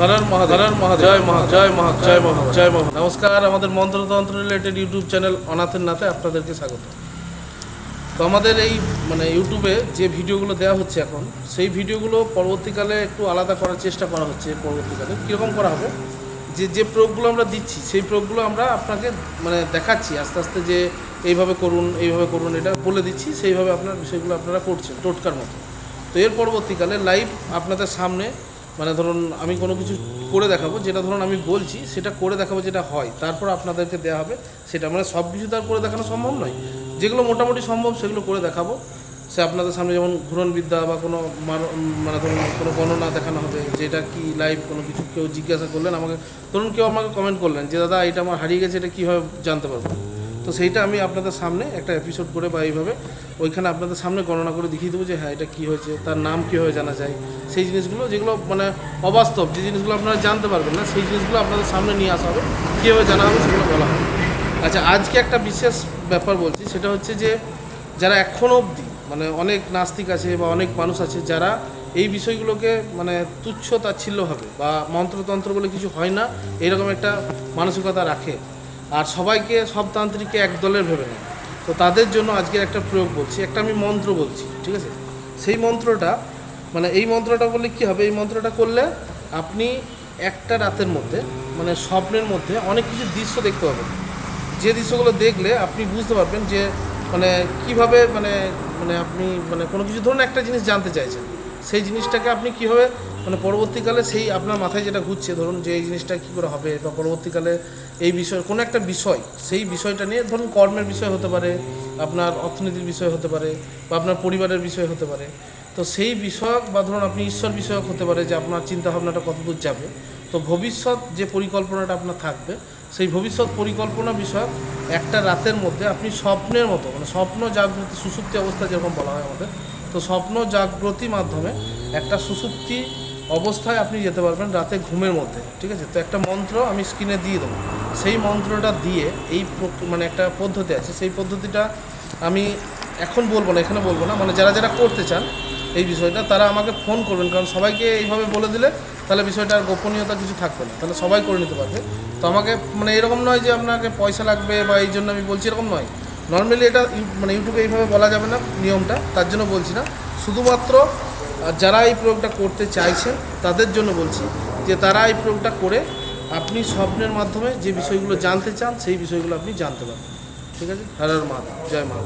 Horror মহাধরর মহা জয় মহা জয় মহা জয় মহা জয় মহা নমস্কার। আমাদের মন্ত্রতন্ত্র রিলেটেড ইউটিউব চ্যানেল অনাথের নাতে আপনাদেরকে স্বাগত। তো আমাদের এই মানে ইউটিউবে যে ভিডিওগুলো দেওয়া হচ্ছে এখন সেই ভিডিওগুলো পরবর্তীকালে একটু আলাদা করার চেষ্টা করা হচ্ছে পরবর্তীকালে। কীরকম করা হবে? যে যে প্রয়োগগুলো আমরা দিচ্ছি সেই প্রয়োগগুলো আমরা আপনাকে মানে দেখাচ্ছি। আস্তে আস্তে যে এইভাবে করুন এইভাবে করুন এটা বলে দিচ্ছি। সেইভাবে আপনার বিষয়গুলো আপনারা করছেন টোটকার মতো। তো এর পরবর্তীকালে লাইভ আপনাদের সামনে মানে ধরুন আমি কোনো কিছু করে দেখাবো, যেটা ধরুন আমি বলছি, সেটা করে দেখাবো যেটা হয়, তারপর আপনাদেরকে দেওয়া হবে সেটা। মানে সব কিছু তার করে দেখানো সম্ভব নয়। যেগুলো মোটামুটি সম্ভব, সেগুলো করে দেখাবো। সে আপনাদের সামনে যেমন ঘূর্ণবিদ্যা বা কোনো মানে ধরুন কোনো গণনা দেখানো হবে যেটা কি লাইভ কোনো কিছু কেউ জিজ্ঞাসা করলেন আমাকে, ধরুন কেউ আমাকে কমেন্ট করলেন যে, দাদা, এটা আমার হারিয়ে গেছে, এটা কীভাবে জানতে পারব? তো সেইটা আমি আপনাদের সামনে একটা এপিসোড করে বা এইভাবে ওইখানে আপনাদের সামনে গণনা করে দেখিয়ে দেবো যে হ্যাঁ এটা কী হয়েছে, তার নাম কীভাবে জানা যায়। সেই জিনিসগুলো, যেগুলো মানে অবাস্তব, যে জিনিসগুলো আপনারা জানতে পারবেন না, সেই জিনিসগুলো আপনাদের সামনে নিয়ে আসা হবে, কীভাবে জানা হবে সেগুলো বলা হবে। আচ্ছা আজকে একটা বিশেষ ব্যাপার বলছি, সেটা হচ্ছে যে যারা এখনও অবধি মানে অনেক নাস্তিক আছে বা অনেক মানুষ আছে, যারা এই বিষয়গুলোকে মানে তুচ্ছ তাচ্ছিল্যভাবে বা মন্ত্রতন্ত্র বলে কিছু হয় না, এরকম একটা মানসিকতা রাখে আর সবাইকে, সব তান্ত্রিককে এক দলের ভেবে নেয়। তো তাদের জন্য আজকের একটা প্রয়োগ বলছি, একটা আমি মন্ত্র বলছি, ঠিক আছে? সেই মন্ত্রটা মানে এই মন্ত্রটা বললে কী হবে? এই মন্ত্রটা করলে আপনি একটা রাতের মধ্যে মানে স্বপ্নের মধ্যে অনেক কিছু দৃশ্য দেখতে পাবেন। যে দৃশ্যগুলো দেখলে আপনি বুঝতে পারবেন যে মানে কীভাবে মানে মানে আপনি মানে কোনো কিছু, ধরুন একটা জিনিস জানতে চাইছেন। সেই জিনিসটাকে আপনি কীভাবে মানে পরবর্তীকালে সেই আপনার মাথায় যেটা ঘুরছে, ধরুন যে এই জিনিসটা কী করে হবে, বা পরবর্তীকালে এই বিষয়, কোনো একটা বিষয়, সেই বিষয়টা নিয়ে ধরুন কর্মের বিষয় হতে পারে, আপনার অর্থনীতির বিষয় হতে পারে, বা আপনার পরিবারের বিষয় হতে পারে, তো সেই বিষয়ক, বা ধরুন আপনি ঈশ্বর বিষয়ক হতে পারে যে আপনার চিন্তাভাবনাটা কতদূর যাবে, তো ভবিষ্যৎ যে পরিকল্পনাটা আপনার থাকবে, সেই ভবিষ্যৎ পরিকল্পনা বিষয়ক একটা রাতের মধ্যে আপনি স্বপ্নের মতো মানে স্বপ্ন জাগ্রতি সুসুপ্তি অবস্থা যেরকম বলা হয় আমাদের তো স্বপ্ন জাগ্রতি মাধ্যমে একটা সুসুপ্তি অবস্থায় আপনি যেতে পারবেন রাতে ঘুমের মধ্যে, ঠিক আছে? তো একটা মন্ত্র আমি স্ক্রিনে দিয়ে দেবো। সেই মন্ত্রটা দিয়ে এই মানে একটা পদ্ধতি আছে, সেই পদ্ধতিটা আমি এখন বলব না, এখানে বলব না। মানে যারা যারা করতে চান এই বিষয়টা, তারা আমাকে ফোন করবেন, কারণ সবাইকে এইভাবে বলে দিলে তাহলে বিষয়টা আর গোপনীয়তা কিছু থাকবে না। তাহলে সবাই করে নিতে পারবে। তো আমাকে মানে এরকম নয় যে আপনাকে পয়সা লাগবে বা এই জন্য আমি বলছি, এরকম নয়। নর্মালি এটা মানে ইউটিউবে এইভাবে বলা যাবে না নিয়মটা, তার জন্য বলছি না। শুধুমাত্র যারা এই প্রয়োগটা করতে চাইছে, তাদের জন্য বলছি যে তারা এই প্রয়োগটা করে আপনি স্বপ্নের মাধ্যমে যে বিষয়গুলো জানতে চান, সেই বিষয়গুলো আপনি জানতে পারেন ঠিক আছে? হর হর মা, জয় মা।